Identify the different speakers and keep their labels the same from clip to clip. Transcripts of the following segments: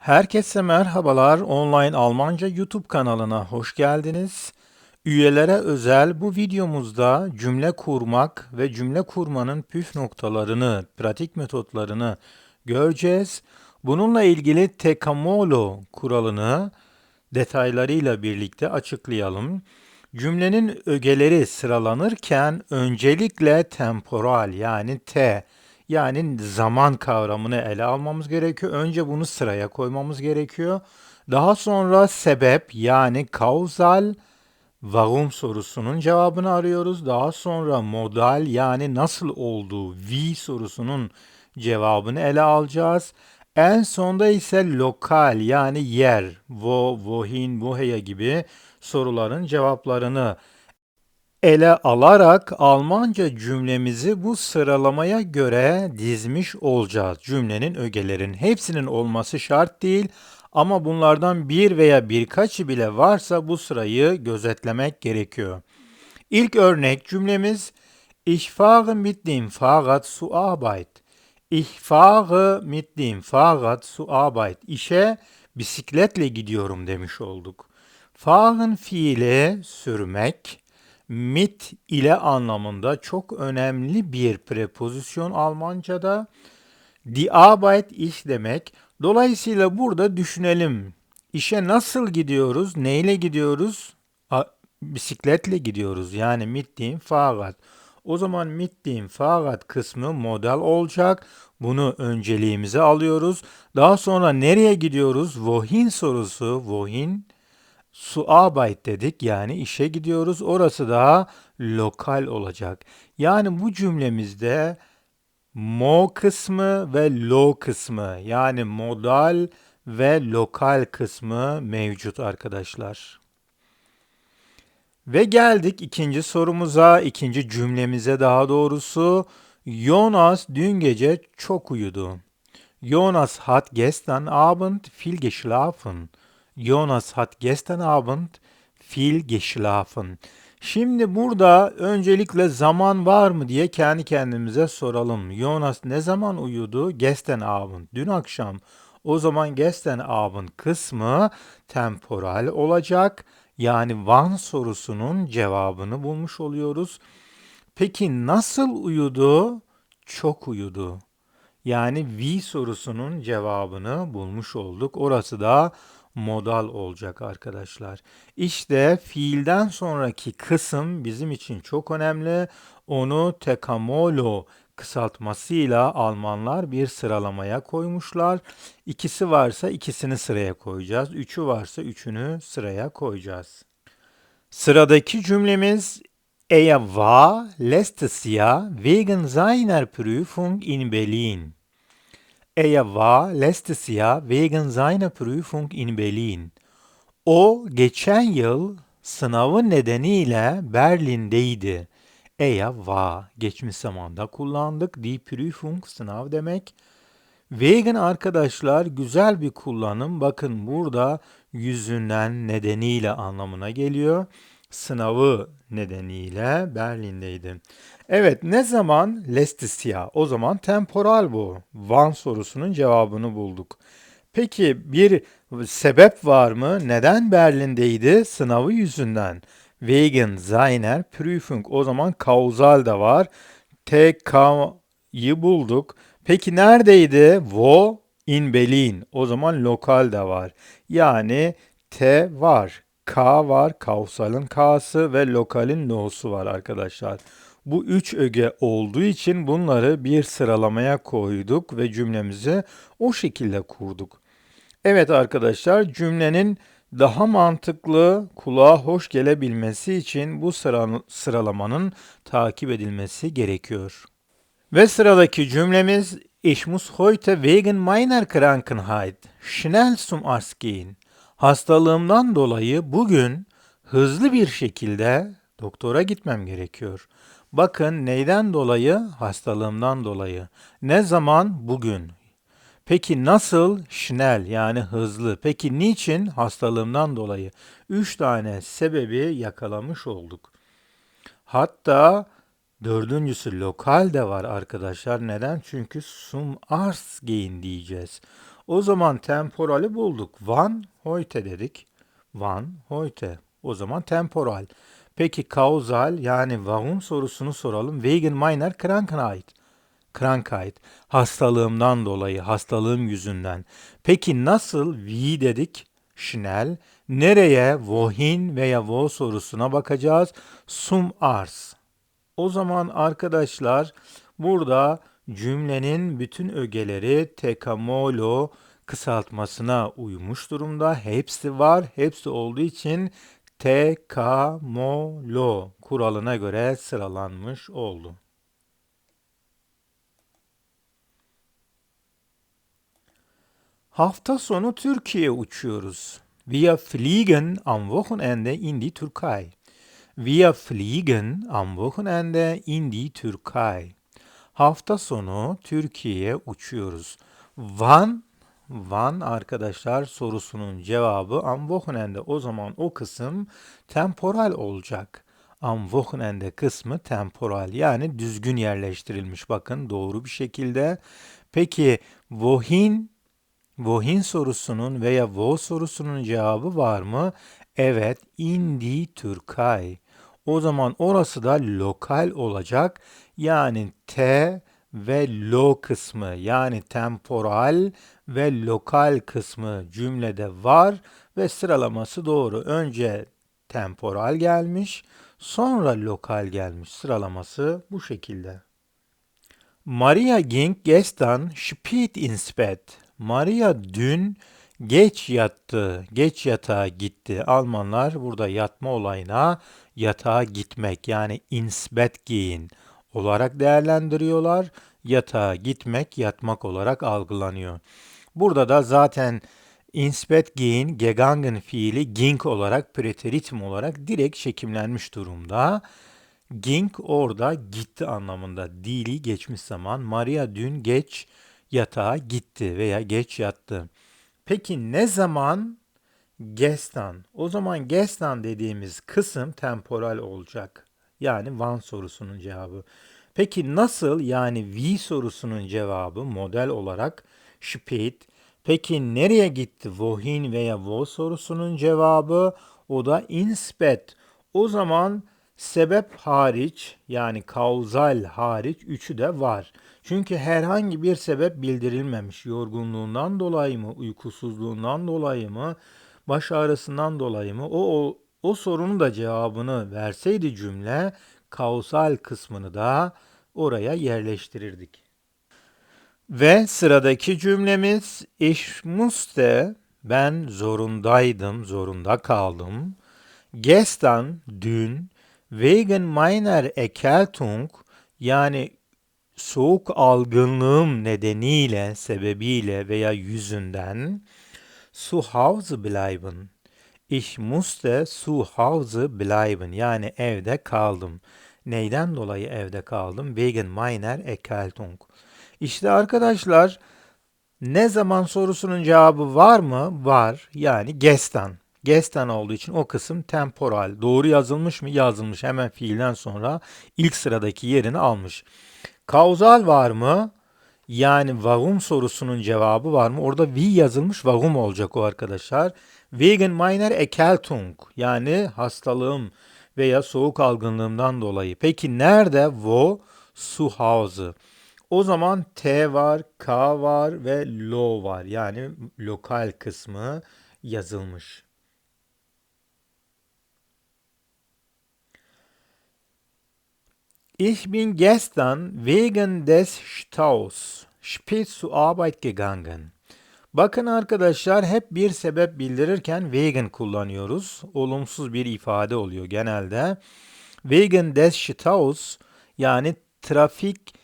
Speaker 1: Herkese merhabalar. Online Almanca YouTube kanalına hoş geldiniz. Üyelere özel bu videomuzda cümle kurmak ve cümle kurmanın püf noktalarını, pratik metotlarını göreceğiz. Bununla ilgili tekamolo kuralını detaylarıyla birlikte açıklayalım. Cümlenin ögeleri sıralanırken öncelikle temporal yani T yani zaman kavramını ele almamız gerekiyor. Önce bunu sıraya koymamız gerekiyor. Daha sonra sebep yani kausal warum sorusunun cevabını arıyoruz. Daha sonra modal yani nasıl olduğu wie sorusunun cevabını ele alacağız. En sonda ise lokal yani yer, wo, wohin, woher gibi soruların cevaplarını ele alarak Almanca cümlemizi bu sıralamaya göre dizmiş olacağız. Cümlenin ögelerin hepsinin olması şart değil ama bunlardan bir veya birkaçı bile varsa bu sırayı gözetlemek gerekiyor. İlk örnek cümlemiz Ich fahre mit dem Fahrrad zur Arbeit. Ich fahre mit dem Fahrrad zur Arbeit. İşe bisikletle gidiyorum demiş olduk. Fahren fiili sürmek, mit ile anlamında çok önemli bir prepozisyon Almanca'da. Die Arbeit iş demek. Dolayısıyla burada düşünelim. İşe nasıl gidiyoruz? Neyle gidiyoruz? A, bisikletle gidiyoruz. Yani mit dem Fahrrad. O zaman mit dem Fahrrad kısmı model olacak. Bunu önceliğimize alıyoruz. Daha sonra nereye gidiyoruz? Wohin sorusu. Wohin Su Arbeit dedik yani işe gidiyoruz. Orası da lokal olacak. Yani bu cümlemizde mo kısmı ve lo kısmı yani modal ve lokal kısmı mevcut arkadaşlar. Ve geldik ikinci sorumuza, ikinci cümlemize daha doğrusu. Jonas dün gece çok uyudu. Jonas hat gestern Abend viel geschlafen. Jonas hat gestern Abend viel geschlafen. Şimdi burada öncelikle zaman var mı diye kendi kendimize soralım. Jonas ne zaman uyudu? Gestern Abend. Dün akşam. O zaman gestern Abend kısmı temporal olacak. Yani wann sorusunun cevabını bulmuş oluyoruz. Peki nasıl uyudu? Çok uyudu. Yani wie sorusunun cevabını bulmuş olduk. Orası da modal olacak arkadaşlar. İşte fiilden sonraki kısım bizim için çok önemli. Onu tekamolo kısaltmasıyla Almanlar bir sıralamaya koymuşlar. İkisi varsa ikisini sıraya koyacağız. Üçü varsa üçünü sıraya koyacağız. Sıradaki cümlemiz Er war letztes wegen seiner Prüfung in Berlin. Er war letztes Jahr wegen seiner Prüfung in Berlin. O geçen yıl sınavı nedeniyle Berlin'deydi. Er war geçmiş zamanda kullandık. Die Prüfung sınav demek. Wegen arkadaşlar güzel bir kullanım. Bakın burada yüzünden nedeniyle anlamına geliyor. Sınavı nedeniyle Berlin'deydi. Evet ne zaman Lestisia? O zaman temporal bu. Van sorusunun cevabını bulduk. Peki bir sebep var mı? Neden Berlin'deydi? Sınavı yüzünden. Wegen seiner Prüfung. O zaman kausal da var. TK'yı bulduk. Peki neredeydi? Wo in Berlin. O zaman lokal da var. Yani T var. K var. Kausalın K'sı ve lokalin lo'su var arkadaşlar. Bu üç öge olduğu için bunları bir sıralamaya koyduk ve cümlemizi o şekilde kurduk. Evet arkadaşlar cümlenin daha mantıklı, kulağa hoş gelebilmesi için bu sıra, sıralamanın takip edilmesi gerekiyor. Ve sıradaki cümlemiz Ich muss heute wegen meiner Krankheit schnell zum Arzt gehen. Hastalığımdan dolayı bugün hızlı bir şekilde doktora gitmem gerekiyor. Bakın neyden dolayı? Hastalığımdan dolayı. Ne zaman? Bugün. Peki nasıl? Schnell yani hızlı. Peki niçin? Hastalığımdan dolayı. Üç tane sebebi yakalamış olduk. Hatta dördüncüsü lokal de var arkadaşlar. Neden? Çünkü sum ars gain diyeceğiz. O zaman temporali bulduk. Wann heute dedik. Wann heute. O zaman temporal. Peki kausal yani warum sorusunu soralım. Wegen meiner Krankheit. Krankheit. Hastalığımdan dolayı, hastalığım yüzünden. Peki nasıl? Wie dedik. Schnell. Nereye? Wohin veya wo sorusuna bakacağız. Zum Arzt. O zaman arkadaşlar burada cümlenin bütün ögeleri tekamolo kısaltmasına uymuş durumda. Hepsi var. Hepsi olduğu için tekamolo kuralına göre sıralanmış oldu. Hafta sonu Türkiye uçuyoruz. Wir fliegen am Wochenende in die Türkei. Wir fliegen am Wochenende in die Türkei. Hafta sonu Türkiye'ye uçuyoruz. Wann Wann arkadaşlar sorusunun cevabı am Wochenende. O zaman o kısım temporal olacak. Am Wochenende kısmı temporal yani düzgün yerleştirilmiş bakın doğru bir şekilde. Peki wohin wohin sorusunun veya wo sorusunun cevabı var mı? Evet, in die Türkei. O zaman orası da lokal olacak. Yani T ve lo kısmı yani temporal ve lokal kısmı cümlede var ve sıralaması doğru. Önce temporal gelmiş, sonra lokal gelmiş. Sıralaması bu şekilde. Maria ging gestern spät ins Bett. Maria dün geç yattı, geç yatağa gitti. Almanlar burada yatma olayına yatağa gitmek yani ins Bett gehen olarak değerlendiriyorlar. Yatağa gitmek, yatmak olarak algılanıyor. Burada da zaten insbet gehen, gegangen fiili ging olarak, preteritum olarak direkt çekimlenmiş durumda. Ging orada gitti anlamında. Dili geçmiş zaman. Maria dün geç yatağa gitti veya geç yattı. Peki ne zaman? Gestan. O zaman gestan dediğimiz kısım temporal olacak. Yani van sorusunun cevabı. Peki nasıl yani V sorusunun cevabı model olarak spät. Peki nereye gitti wohin veya wo sorusunun cevabı o da inspet. O zaman sebep hariç yani kauzal hariç üçü de var. Çünkü herhangi bir sebep bildirilmemiş. Yorgunluğundan dolayı mı, uykusuzluğundan dolayı mı, baş ağrısından dolayı mı? O, o, o sorunun da cevabını verseydi cümle kausal kısmını da oraya yerleştirirdik. Ve sıradaki cümlemiz ich musste ben zorundaydım, zorunda kaldım. Gestern dün wegen meiner Erkältung yani soğuk algınlığım nedeniyle, sebebiyle veya yüzünden zu Hause bleiben. Ich musste zu Hause bleiben. Yani evde kaldım. Neyden dolayı evde kaldım? Wegen meiner Erkältung. İşte arkadaşlar ne zaman sorusunun cevabı var mı? Var. Yani gestan. Gestan olduğu için o kısım temporal. Doğru yazılmış mı? Yazılmış. Hemen fiilden sonra ilk sıradaki yerini almış. Kauzal var mı? Yani warum sorusunun cevabı var mı? Orada wie yazılmış warum olacak o arkadaşlar. Wegen meiner Erkältung yani hastalığım veya soğuk algınlığımdan dolayı. Peki nerede? Wo zu Hause. O zaman T var, K var ve lo var. Yani lokal kısmı yazılmış. Ich bin gestern wegen des Staus spät zur Arbeit gegangen. Bakın arkadaşlar hep bir sebep bildirirken wegen kullanıyoruz. Olumsuz bir ifade oluyor genelde. Wegen des Staus yani trafik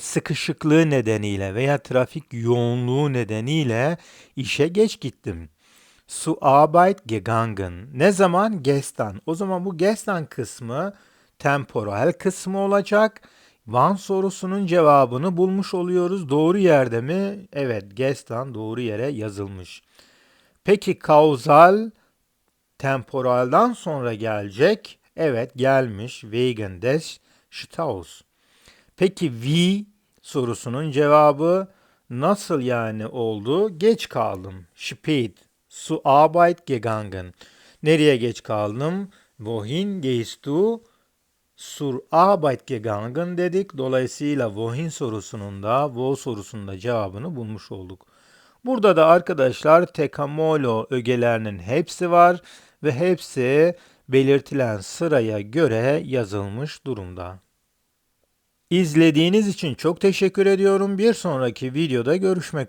Speaker 1: sıkışıklığı nedeniyle veya trafik yoğunluğu nedeniyle işe geç gittim. Su Arbeit gegangen. Ne zaman? Gestern. O zaman bu gestern kısmı temporal kısmı olacak. Van sorusunun cevabını bulmuş oluyoruz. Doğru yerde mi? Evet, gestern doğru yere yazılmış. Peki kauzal temporaldan sonra gelecek. Evet gelmiş. Wegen des Staus. Peki wie sorusunun cevabı Nasıl yani oldu? Geç kaldım. Spät. Zur Arbeit gegangen. Nereye geç kaldım? Wohin gehst du? Zur Arbeit gegangen dedik. Dolayısıyla wohin sorusunun da wo sorusunun da cevabını bulmuş olduk. Burada da arkadaşlar tekamolo ögelerinin hepsi var ve hepsi belirtilen sıraya göre yazılmış durumda. İzlediğiniz için çok teşekkür ediyorum. Bir sonraki videoda görüşmek üzere.